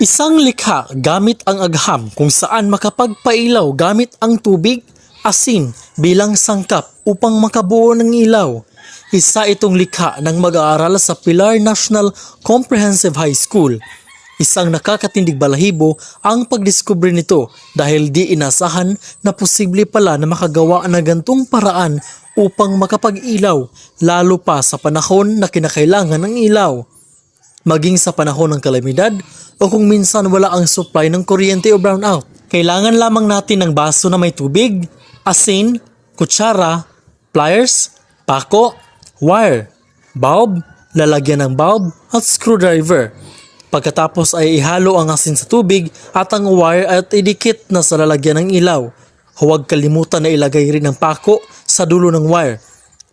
Isang likha gamit ang agham kung saan makapagpailaw gamit ang tubig, asin bilang sangkap upang makabuo ng ilaw. Isa itong likha ng mag-aaral sa Pilar National Comprehensive High School. Isang nakakatindig balahibo ang pagdiskubre nito dahil di inasahan na posible pala na makagawa ng gantong paraan upang makapag-ilaw lalo pa sa panahon na kinakailangan ng ilaw maging sa panahon ng kalamidad o kung minsan wala ang supply ng kuryente o brownout. Kailangan lamang natin ng baso na may tubig, asin, kutsara, pliers, pako, wire, bulb, lalagyan ng bulb at screwdriver. Pagkatapos ay ihalo ang asin sa tubig at ang wire at idikit na sa lalagyan ng ilaw. Huwag kalimutan na ilagay rin ang pako sa dulo ng wire.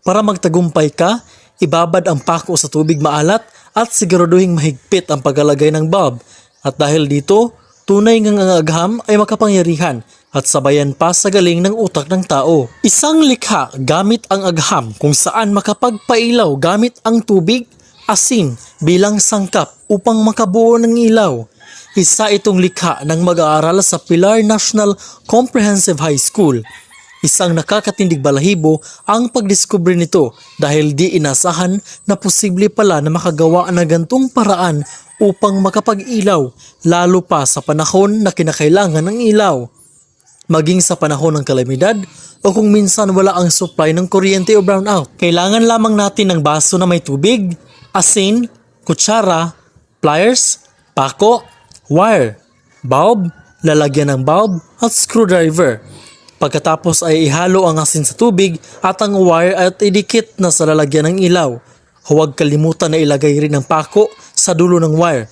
Para magtagumpay ka, ibabad ang pako sa tubig maalat at siguraduhing mahigpit ang paglalagay ng bulb. At dahil dito, tunay ngang ang agham ay makapangyarihan at sabayan pa sa galing ng utak ng tao. Isang likha gamit ang agham kung saan makapagpailaw gamit ang tubig, asin bilang sangkap upang makabuo ng ilaw. Isa itong likha ng mag-aaral sa Pilar National Comprehensive High School. Isang nakakatindig balahibo ang pagdiskubre nito dahil di inasahan na posible pala na makagawa ng gantong paraan upang makapag-ilaw lalo pa sa panahon na kinakailangan ng ilaw. Maging sa panahon ng kalamidad o kung minsan wala ang supply ng kuryente o brownout. Kailangan lamang natin ng baso na may tubig, asin, kutsara, pliers, pako, wire, bulb, lalagyan ng bulb at screwdriver. Pagkatapos ay ihalo ang asin sa tubig at ang wire at idikit na sa lalagyan ng ilaw. Huwag kalimutan na ilagay rin ang pako sa dulo ng wire.